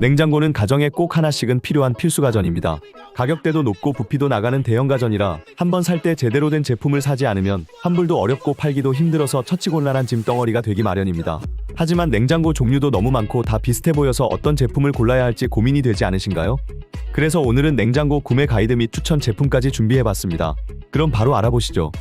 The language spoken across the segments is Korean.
냉장고는 가정에 꼭 하나씩은 필요한 필수 가전입니다. 가격대도 높고 부피도 나가는 대형 가전이라 한 번 살 때 제대로 된 제품을 사지 않으면 환불도 어렵고 팔기도 힘들어서 처치곤란한 짐덩어리가 되기 마련입니다. 하지만 냉장고 종류도 너무 많고 다 비슷해 보여서 어떤 제품을 골라야 할지 고민이 되지 않으신가요? 그래서 오늘은 냉장고 구매 가이드 및 추천 제품까지 준비해봤습니다. 그럼 바로 알아보시죠.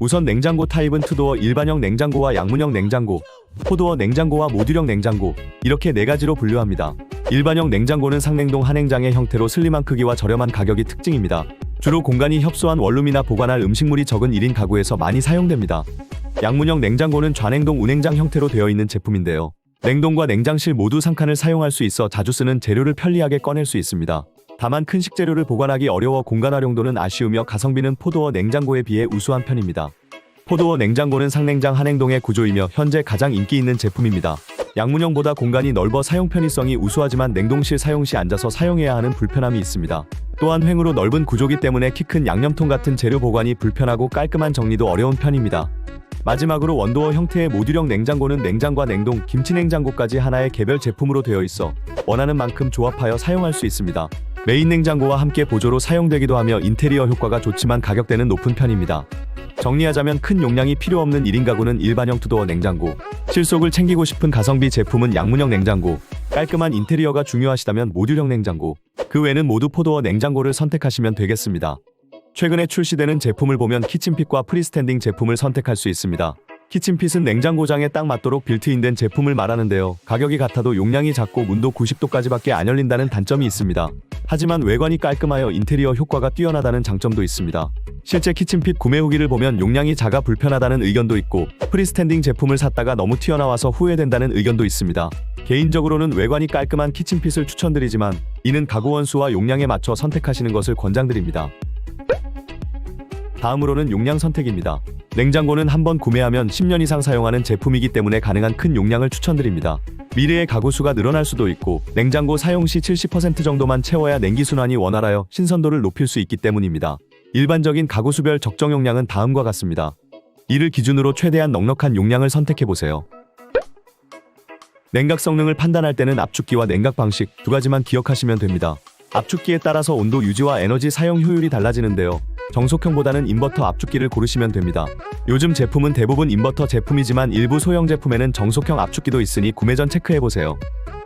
우선 냉장고 타입은 투도어 일반형 냉장고와 양문형 냉장고, 포도어 냉장고와 모듈형 냉장고 이렇게 네 가지로 분류합니다. 일반형 냉장고는 상냉동 한행장의 형태로 슬림한 크기와 저렴한 가격이 특징입니다. 주로 공간이 협소한 원룸이나 보관할 음식물이 적은 1인 가구에서 많이 사용됩니다. 양문형 냉장고는 좌냉동 운행장 형태로 되어 있는 제품인데요. 냉동과 냉장실 모두 상칸을 사용할 수 있어 자주 쓰는 재료를 편리하게 꺼낼 수 있습니다. 다만 큰 식재료를 보관하기 어려워 공간 활용도는 아쉬우며 가성비는 포도어 냉장고에 비해 우수한 편입니다. 포도어 냉장고는 상냉장 한행동의 구조이며 현재 가장 인기 있는 제품입니다. 양문형보다 공간이 넓어 사용 편의성이 우수하지만 냉동실 사용 시 앉아서 사용해야 하는 불편함이 있습니다. 또한 횡으로 넓은 구조기 때문에 키 큰 양념통 같은 재료 보관이 불편하고 깔끔한 정리도 어려운 편입니다. 마지막으로 원도어 형태의 모듈형 냉장고는 냉장과 냉동, 김치 냉장고까지 하나의 개별 제품으로 되어 있어 원하는 만큼 조합하여 사용할 수 있습니다. 메인 냉장고와 함께 보조로 사용되기도 하며 인테리어 효과가 좋지만 가격대는 높은 편입니다. 정리하자면 큰 용량이 필요 없는 1인 가구는 일반형 투도어 냉장고, 실속을 챙기고 싶은 가성비 제품은 양문형 냉장고, 깔끔한 인테리어가 중요하시다면 모듈형 냉장고, 그 외는 모두 포도어 냉장고를 선택하시면 되겠습니다. 최근에 출시되는 제품을 보면 키친핏과 프리스탠딩 제품을 선택할 수 있습니다. 키친핏은 냉장고장에 딱 맞도록 빌트인된 제품을 말하는데요. 가격이 같아도 용량이 작고 문도 90도까지밖에 안 열린다는 단점이 있습니다. 하지만 외관이 깔끔하여 인테리어 효과가 뛰어나다는 장점도 있습니다. 실제 키친핏 구매 후기를 보면 용량이 작아 불편하다는 의견도 있고 프리스탠딩 제품을 샀다가 너무 튀어나와서 후회된다는 의견도 있습니다. 개인적으로는 외관이 깔끔한 키친핏을 추천드리지만 이는 가구 원수와 용량에 맞춰 선택하시는 것을 권장드립니다. 다음으로는 용량 선택입니다. 냉장고는 한번 구매하면 10년 이상 사용하는 제품이기 때문에 가능한 큰 용량을 추천드립니다. 미래의 가구 수가 늘어날 수도 있고 냉장고 사용 시 70% 정도만 채워야 냉기 순환이 원활하여 신선도를 높일 수 있기 때문입니다. 일반적인 가구 수별 적정 용량은 다음과 같습니다. 이를 기준으로 최대한 넉넉한 용량을 선택해 보세요. 냉각 성능을 판단할 때는 압축기와 냉각 방식 두 가지만 기억하시면 됩니다. 압축기에 따라서 온도 유지와 에너지 사용 효율이 달라지는데요. 정속형보다는 인버터 압축기를 고르시면 됩니다. 요즘 제품은 대부분 인버터 제품이지만 일부 소형 제품에는 정속형 압축기도 있으니 구매 전 체크해보세요.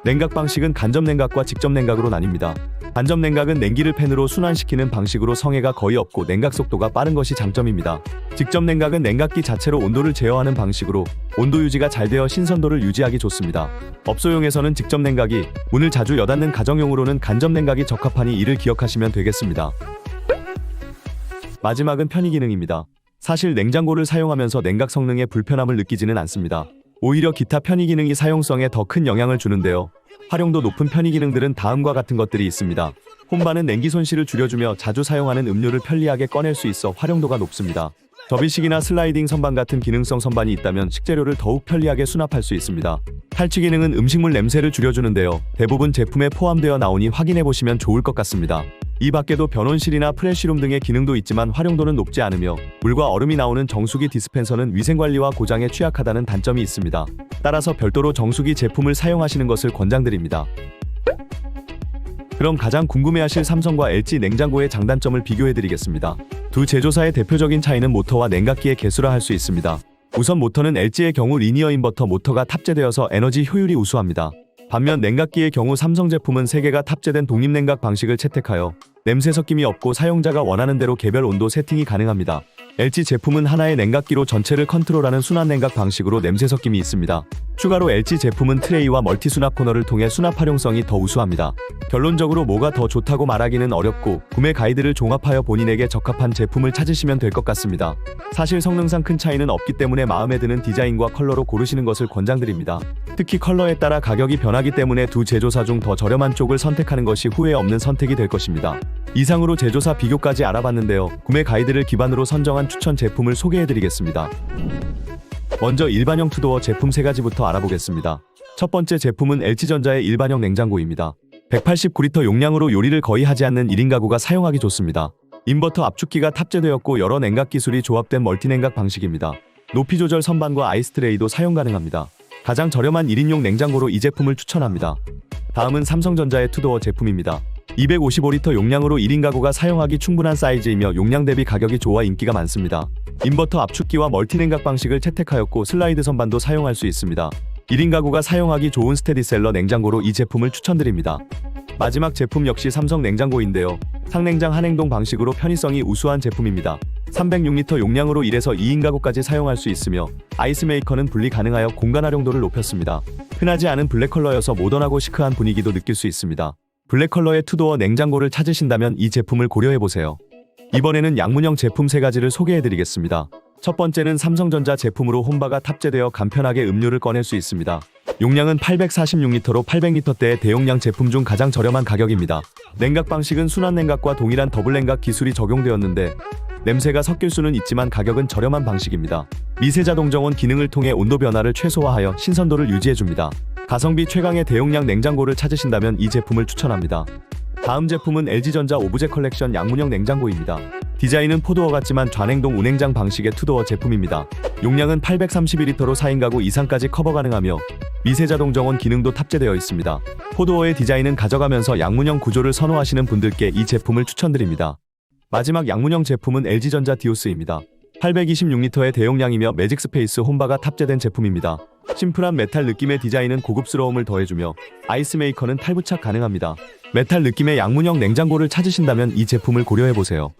냉각 방식은 간접 냉각과 직접 냉각으로 나뉩니다. 간접 냉각은 냉기를 팬으로 순환시키는 방식으로 성해가 거의 없고 냉각 속도가 빠른 것이 장점입니다. 직접 냉각은 냉각기 자체로 온도를 제어하는 방식으로 온도 유지가 잘 되어 신선도를 유지하기 좋습니다. 업소용에서는 직접 냉각이, 문을 자주 여닫는 가정용으로는 간접 냉각이 적합하니 이를 기억하시면 되겠습니다. 마지막은 편의 기능입니다. 사실 냉장고를 사용하면서 냉각 성능에 불편함을 느끼지는 않습니다. 오히려 기타 편의 기능이 사용성에 더 큰 영향을 주는데요. 활용도 높은 편의 기능들은 다음과 같은 것들이 있습니다. 홈바는 냉기 손실을 줄여주며 자주 사용하는 음료를 편리하게 꺼낼 수 있어 활용도가 높습니다. 접이식이나 슬라이딩 선반 같은 기능성 선반이 있다면 식재료를 더욱 편리하게 수납할 수 있습니다. 탈취 기능은 음식물 냄새를 줄여주는데요. 대부분 제품에 포함되어 나오니 확인해 보시면 좋을 것 같습니다. 이 밖에도 변온실이나 프레쉬룸 등의 기능도 있지만 활용도는 높지 않으며 물과 얼음이 나오는 정수기 디스펜서는 위생관리와 고장에 취약하다는 단점이 있습니다. 따라서 별도로 정수기 제품을 사용하시는 것을 권장드립니다. 그럼 가장 궁금해하실 삼성과 LG 냉장고의 장단점을 비교해드리겠습니다. 두 제조사의 대표적인 차이는 모터와 냉각기의 개수라 할 수 있습니다. 우선 모터는 LG의 경우 리니어 인버터 모터가 탑재되어서 에너지 효율이 우수합니다. 반면 냉각기의 경우 삼성 제품은 3개가 탑재된 독립 냉각 방식을 채택하여 냄새 섞임이 없고 사용자가 원하는 대로 개별 온도 세팅이 가능합니다. LG 제품은 하나의 냉각기로 전체를 컨트롤하는 순환 냉각 방식으로 냄새 섞임이 있습니다. 추가로 LG 제품은 트레이와 멀티 수납 코너를 통해 수납 활용성이 더 우수합니다. 결론적으로 뭐가 더 좋다고 말하기는 어렵고 구매 가이드를 종합하여 본인에게 적합한 제품을 찾으시면 될 것 같습니다. 사실 성능상 큰 차이는 없기 때문에 마음에 드는 디자인과 컬러로 고르시는 것을 권장드립니다. 특히 컬러에 따라 가격이 변하기 때문에 두 제조사 중 더 저렴한 쪽을 선택하는 것이 후회 없는 선택이 될 것입니다. 이상으로 제조사 비교까지 알아봤는데요. 구매 가이드를 기반으로 선정한 추천 제품을 소개해드리겠습니다. 먼저 일반형 투도어 제품 세 가지부터 알아보겠습니다. 첫 번째 제품은 LG전자의 일반형 냉장고입니다. 189리터 용량으로 요리를 거의 하지 않는 1인 가구가 사용하기 좋습니다. 인버터 압축기가 탑재되었고 여러 냉각 기술이 조합된 멀티 냉각 방식입니다. 높이 조절 선반과 아이스트레이도 사용 가능합니다. 가장 저렴한 1인용 냉장고로 이 제품을 추천합니다. 다음은 삼성전자의 투도어 제품입니다. 255리터 용량으로 1인 가구가 사용하기 충분한 사이즈이며 용량 대비 가격이 좋아 인기가 많습니다. 인버터 압축기와 멀티 냉각 방식을 채택하였고 슬라이드 선반도 사용할 수 있습니다. 1인 가구가 사용하기 좋은 스테디셀러 냉장고로 이 제품을 추천드립니다. 마지막 제품 역시 삼성 냉장고인데요. 상냉장 한행동 방식으로 편의성이 우수한 제품입니다. 306리터 용량으로 1에서 2인 가구까지 사용할 수 있으며 아이스 메이커는 분리 가능하여 공간 활용도를 높였습니다. 흔하지 않은 블랙 컬러여서 모던하고 시크한 분위기도 느낄 수 있습니다. 블랙 컬러의 투도어 냉장고를 찾으신다면 이 제품을 고려해 보세요. 이번에는 양문형 제품 세 가지를 소개해 드리겠습니다. 첫 번째는 삼성전자 제품으로 홈바가 탑재되어 간편하게 음료를 꺼낼 수 있습니다. 용량은 846리터로 800리터대의 대용량 제품 중 가장 저렴한 가격입니다. 냉각 방식은 순환 냉각과 동일한 더블 냉각 기술이 적용되었는데 냄새가 섞일 수는 있지만 가격은 저렴한 방식입니다. 미세자동 정원 기능을 통해 온도 변화를 최소화하여 신선도를 유지해줍니다. 가성비 최강의 대용량 냉장고를 찾으신다면 이 제품을 추천합니다. 다음 제품은 LG전자 오브제 컬렉션 양문형 냉장고입니다. 디자인은 포도어 같지만 좌냉동 운행장 방식의 투도어 제품입니다. 용량은 831리터로 4인 가구 이상까지 커버 가능하며 미세자동 정원 기능도 탑재되어 있습니다. 포도어의 디자인은 가져가면서 양문형 구조를 선호하시는 분들께 이 제품을 추천드립니다. 마지막 양문형 제품은 LG전자 디오스입니다. 826리터의 대용량이며 매직 스페이스 홈바가 탑재된 제품입니다. 심플한 메탈 느낌의 디자인은 고급스러움을 더해주며 아이스 메이커는 탈부착 가능합니다. 메탈 느낌의 양문형 냉장고를 찾으신다면 이 제품을 고려해보세요.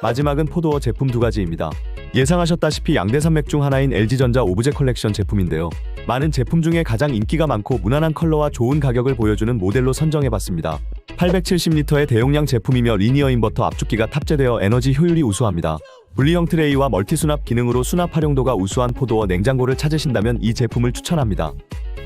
마지막은 포도어 제품 두 가지입니다. 예상하셨다시피 양대 산맥 중 하나인 LG전자 오브제 컬렉션 제품인데요. 많은 제품 중에 가장 인기가 많고 무난한 컬러와 좋은 가격을 보여주는 모델로 선정해봤습니다. 870리터의 대용량 제품이며 리니어 인버터 압축기가 탑재되어 에너지 효율이 우수합니다. 분리형 트레이와 멀티 수납 기능으로 수납 활용도가 우수한 포도어 냉장고를 찾으신다면 이 제품을 추천합니다.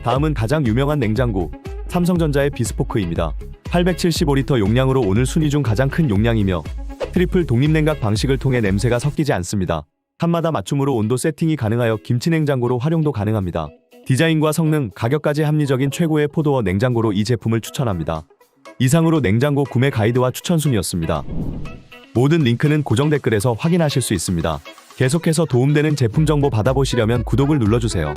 다음은 가장 유명한 냉장고, 삼성전자의 비스포크입니다. 875리터 용량으로 오늘 순위 중 가장 큰 용량이며 트리플 독립냉각 방식을 통해 냄새가 섞이지 않습니다. 칸마다 맞춤으로 온도 세팅이 가능하여 김치 냉장고로 활용도 가능합니다. 디자인과 성능, 가격까지 합리적인 최고의 포도어 냉장고로 이 제품을 추천합니다. 이상으로 냉장고 구매 가이드와 추천 순이었습니다. 모든 링크는 고정 댓글에서 확인하실 수 있습니다. 계속해서 도움되는 제품 정보 받아보시려면 구독을 눌러주세요.